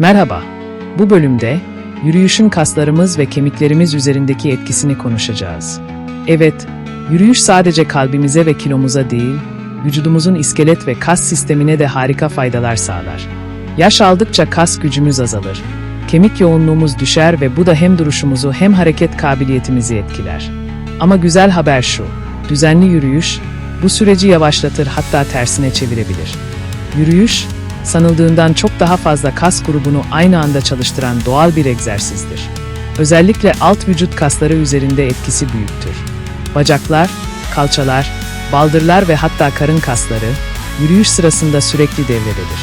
Merhaba. Bu bölümde yürüyüşün kaslarımız ve kemiklerimiz üzerindeki etkisini konuşacağız. Evet, yürüyüş sadece kalbimize ve kilomuza değil, vücudumuzun iskelet ve kas sistemine de harika faydalar sağlar. Yaş aldıkça kas gücümüz azalır. Kemik yoğunluğumuz düşer ve bu da hem duruşumuzu hem hareket kabiliyetimizi etkiler. Ama güzel haber şu, düzenli yürüyüş bu süreci yavaşlatır hatta tersine çevirebilir. Yürüyüş, sanıldığından çok daha fazla kas grubunu aynı anda çalıştıran doğal bir egzersizdir. Özellikle alt vücut kasları üzerinde etkisi büyüktür. Bacaklar, kalçalar, baldırlar ve hatta karın kasları yürüyüş sırasında sürekli devrededir.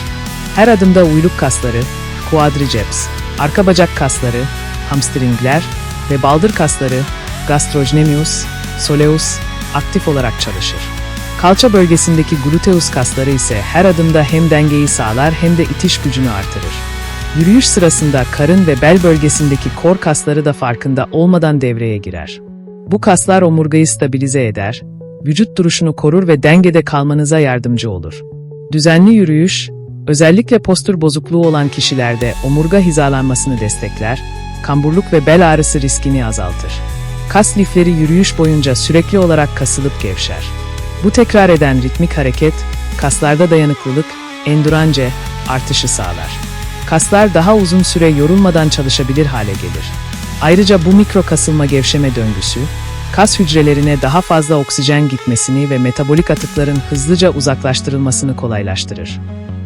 Her adımda uyluk kasları, quadriceps, arka bacak kasları, hamstringler ve baldır kasları, gastrocnemius, soleus aktif olarak çalışır. Kalça bölgesindeki gluteus kasları ise her adımda hem dengeyi sağlar hem de itiş gücünü artırır. Yürüyüş sırasında karın ve bel bölgesindeki kor kasları da farkında olmadan devreye girer. Bu kaslar omurgayı stabilize eder, vücut duruşunu korur ve dengede kalmanıza yardımcı olur. Düzenli yürüyüş, özellikle postür bozukluğu olan kişilerde omurga hizalanmasını destekler, kamburluk ve bel ağrısı riskini azaltır. Kas lifleri yürüyüş boyunca sürekli olarak kasılıp gevşer. Bu tekrar eden ritmik hareket, kaslarda dayanıklılık, endurance artışı sağlar. Kaslar daha uzun süre yorulmadan çalışabilir hale gelir. Ayrıca bu mikro kasılma gevşeme döngüsü, kas hücrelerine daha fazla oksijen gitmesini ve metabolik atıkların hızlıca uzaklaştırılmasını kolaylaştırır.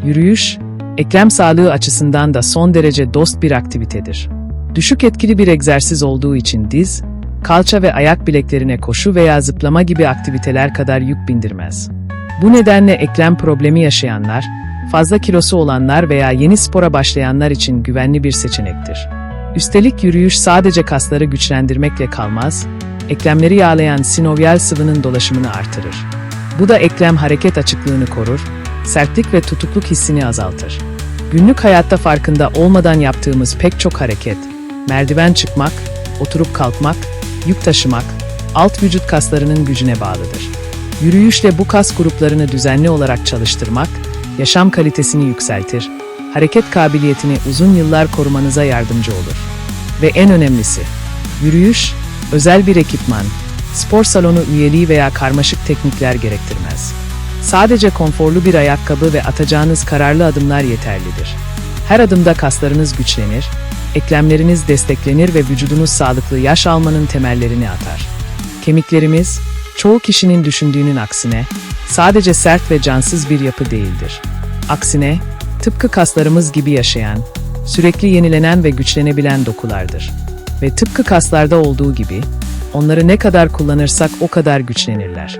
Yürüyüş, eklem sağlığı açısından da son derece dost bir aktivitedir. Düşük etkili bir egzersiz olduğu için diz, kalça ve ayak bileklerine koşu veya zıplama gibi aktiviteler kadar yük bindirmez. Bu nedenle eklem problemi yaşayanlar, fazla kilosu olanlar veya yeni spora başlayanlar için güvenli bir seçenektir. Üstelik yürüyüş sadece kasları güçlendirmekle kalmaz, eklemleri yağlayan sinovyal sıvının dolaşımını artırır. Bu da eklem hareket açıklığını korur, sertlik ve tutukluk hissini azaltır. Günlük hayatta farkında olmadan yaptığımız pek çok hareket, merdiven çıkmak, oturup kalkmak, yük taşımak, alt vücut kaslarının gücüne bağlıdır. Yürüyüşle bu kas gruplarını düzenli olarak çalıştırmak, yaşam kalitesini yükseltir, hareket kabiliyetini uzun yıllar korumanıza yardımcı olur. Ve en önemlisi, yürüyüş, özel bir ekipman, spor salonu üyeliği veya karmaşık teknikler gerektirmez. Sadece konforlu bir ayakkabı ve atacağınız kararlı adımlar yeterlidir. Her adımda kaslarınız güçlenir, eklemleriniz desteklenir ve vücudunuz sağlıklı yaş almanın temellerini atar. Kemiklerimiz, çoğu kişinin düşündüğünün aksine, sadece sert ve cansız bir yapı değildir. Aksine, tıpkı kaslarımız gibi yaşayan, sürekli yenilenen ve güçlenebilen dokulardır. Ve tıpkı kaslarda olduğu gibi, onları ne kadar kullanırsak o kadar güçlenirler.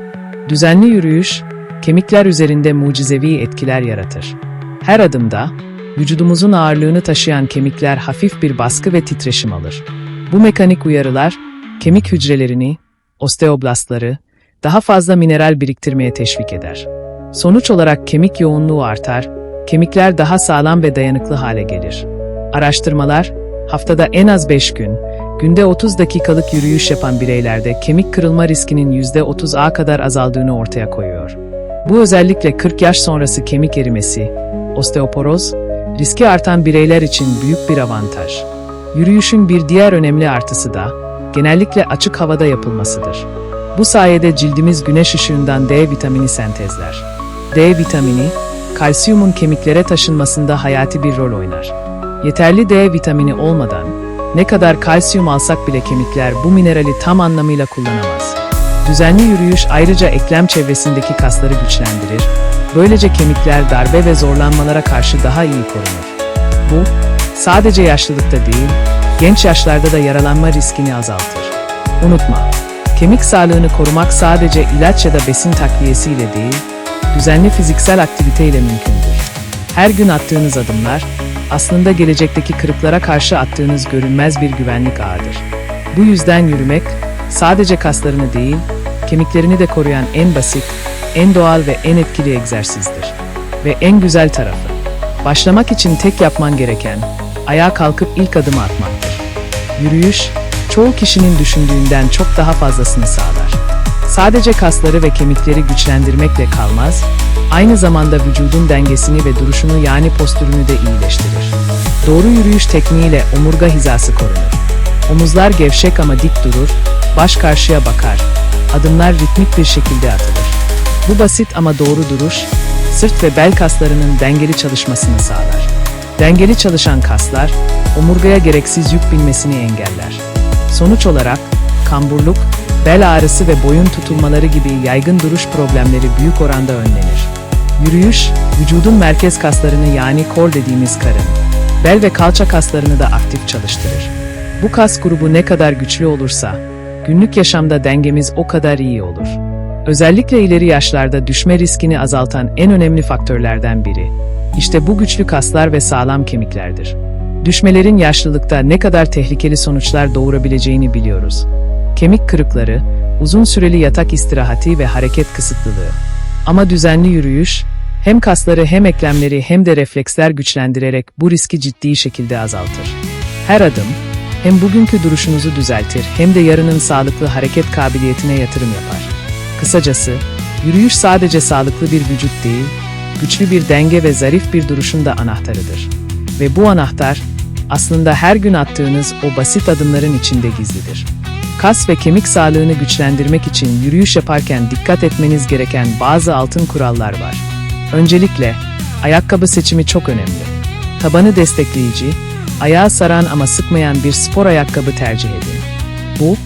Düzenli yürüyüş, kemikler üzerinde mucizevi etkiler yaratır. Her adımda, vücudumuzun ağırlığını taşıyan kemikler hafif bir baskı ve titreşim alır. Bu mekanik uyarılar, kemik hücrelerini, osteoblastları, daha fazla mineral biriktirmeye teşvik eder. Sonuç olarak kemik yoğunluğu artar, kemikler daha sağlam ve dayanıklı hale gelir. Araştırmalar, haftada en az 5 gün, günde 30 dakikalık yürüyüş yapan bireylerde kemik kırılma riskinin %30'a kadar azaldığını ortaya koyuyor. Bu özellikle 40 yaş sonrası kemik erimesi, osteoporoz, riski artan bireyler için büyük bir avantaj. Yürüyüşün bir diğer önemli artısı da genellikle açık havada yapılmasıdır. Bu sayede cildimiz güneş ışığından D vitamini sentezler. D vitamini, kalsiyumun kemiklere taşınmasında hayati bir rol oynar. Yeterli D vitamini olmadan ne kadar kalsiyum alsak bile kemikler bu minerali tam anlamıyla kullanamaz. Düzenli yürüyüş ayrıca eklem çevresindeki kasları güçlendirir, böylece kemikler darbe ve zorlanmalara karşı daha iyi korunur. Bu, sadece yaşlılıkta değil, genç yaşlarda da yaralanma riskini azaltır. Unutma, kemik sağlığını korumak sadece ilaç ya da besin takviyesiyle değil, düzenli fiziksel aktiviteyle mümkündür. Her gün attığınız adımlar, aslında gelecekteki kırıklara karşı attığınız görünmez bir güvenlik ağıdır. Bu yüzden yürümek, sadece kaslarını değil, kemiklerini de koruyan en basit, en doğal ve en etkili egzersizdir. Ve en güzel tarafı, başlamak için tek yapman gereken, ayağa kalkıp ilk adımı atmaktır. Yürüyüş, çoğu kişinin düşündüğünden çok daha fazlasını sağlar. Sadece kasları ve kemikleri güçlendirmekle kalmaz, aynı zamanda vücudun dengesini ve duruşunu yani postürünü de iyileştirir. Doğru yürüyüş tekniğiyle omurga hizası korunur. Omuzlar gevşek ama dik durur, baş karşıya bakar. Adımlar ritmik bir şekilde atılır. Bu basit ama doğru duruş, sırt ve bel kaslarının dengeli çalışmasını sağlar. Dengeli çalışan kaslar, omurgaya gereksiz yük binmesini engeller. Sonuç olarak, kamburluk, bel ağrısı ve boyun tutulmaları gibi yaygın duruş problemleri büyük oranda önlenir. Yürüyüş, vücudun merkez kaslarını yani kor dediğimiz karın, bel ve kalça kaslarını da aktif çalıştırır. Bu kas grubu ne kadar güçlü olursa, günlük yaşamda dengemiz o kadar iyi olur. Özellikle ileri yaşlarda düşme riskini azaltan en önemli faktörlerden biri. İşte bu güçlü kaslar ve sağlam kemiklerdir. Düşmelerin yaşlılıkta ne kadar tehlikeli sonuçlar doğurabileceğini biliyoruz. Kemik kırıkları, uzun süreli yatak istirahati ve hareket kısıtlılığı. Ama düzenli yürüyüş, hem kasları hem eklemleri hem de refleksler güçlendirerek bu riski ciddi şekilde azaltır. Her adım, hem bugünkü duruşunuzu düzeltir hem de yarının sağlıklı hareket kabiliyetine yatırım yapar. Kısacası, yürüyüş sadece sağlıklı bir vücut değil, güçlü bir denge ve zarif bir duruşun da anahtarıdır. Ve bu anahtar, aslında her gün attığınız o basit adımların içinde gizlidir. Kas ve kemik sağlığını güçlendirmek için yürüyüş yaparken dikkat etmeniz gereken bazı altın kurallar var. Öncelikle, ayakkabı seçimi çok önemli. Tabanı destekleyici, ayağı saran ama sıkmayan bir spor ayakkabı tercih edin. Bu,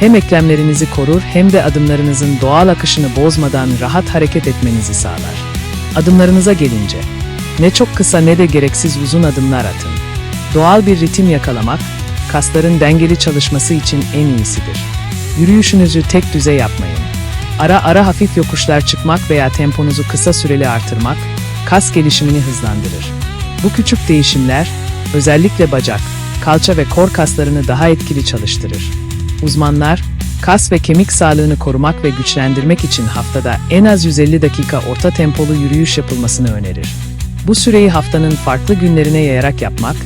hem eklemlerinizi korur hem de adımlarınızın doğal akışını bozmadan rahat hareket etmenizi sağlar. Adımlarınıza gelince, ne çok kısa ne de gereksiz uzun adımlar atın. Doğal bir ritim yakalamak, kasların dengeli çalışması için en iyisidir. Yürüyüşünüzü tek düze yapmayın. Ara ara hafif yokuşlar çıkmak veya temponuzu kısa süreli artırmak, kas gelişimini hızlandırır. Bu küçük değişimler, özellikle bacak, kalça ve kor kaslarını daha etkili çalıştırır. Uzmanlar, kas ve kemik sağlığını korumak ve güçlendirmek için haftada en az 150 dakika orta tempolu yürüyüş yapılmasını önerir. Bu süreyi haftanın farklı günlerine yayarak yapmak,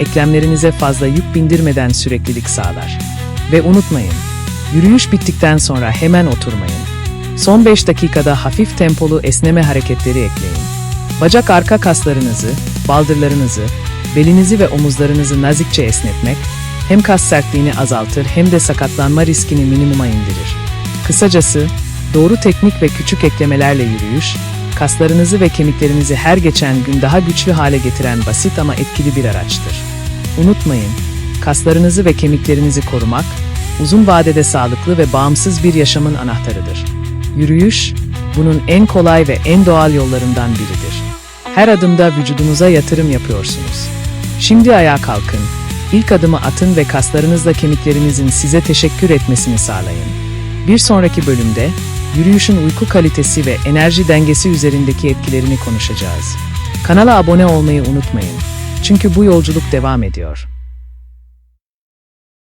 eklemlerinize fazla yük bindirmeden süreklilik sağlar. Ve unutmayın, yürüyüş bittikten sonra hemen oturmayın. Son 5 dakikada hafif tempolu esneme hareketleri ekleyin. Bacak arka kaslarınızı, baldırlarınızı, belinizi ve omuzlarınızı nazikçe esnetmek, hem kas sertliğini azaltır hem de sakatlanma riskini minimuma indirir. Kısacası, doğru teknik ve küçük eklemelerle yürüyüş, kaslarınızı ve kemiklerinizi her geçen gün daha güçlü hale getiren basit ama etkili bir araçtır. Unutmayın, kaslarınızı ve kemiklerinizi korumak, uzun vadede sağlıklı ve bağımsız bir yaşamın anahtarıdır. Yürüyüş, bunun en kolay ve en doğal yollarından biridir. Her adımda vücudunuza yatırım yapıyorsunuz. Şimdi ayağa kalkın, ilk adımı atın ve kaslarınızla kemiklerinizin size teşekkür etmesini sağlayın. Bir sonraki bölümde, yürüyüşün uyku kalitesi ve enerji dengesi üzerindeki etkilerini konuşacağız. Kanala abone olmayı unutmayın. Çünkü bu yolculuk devam ediyor.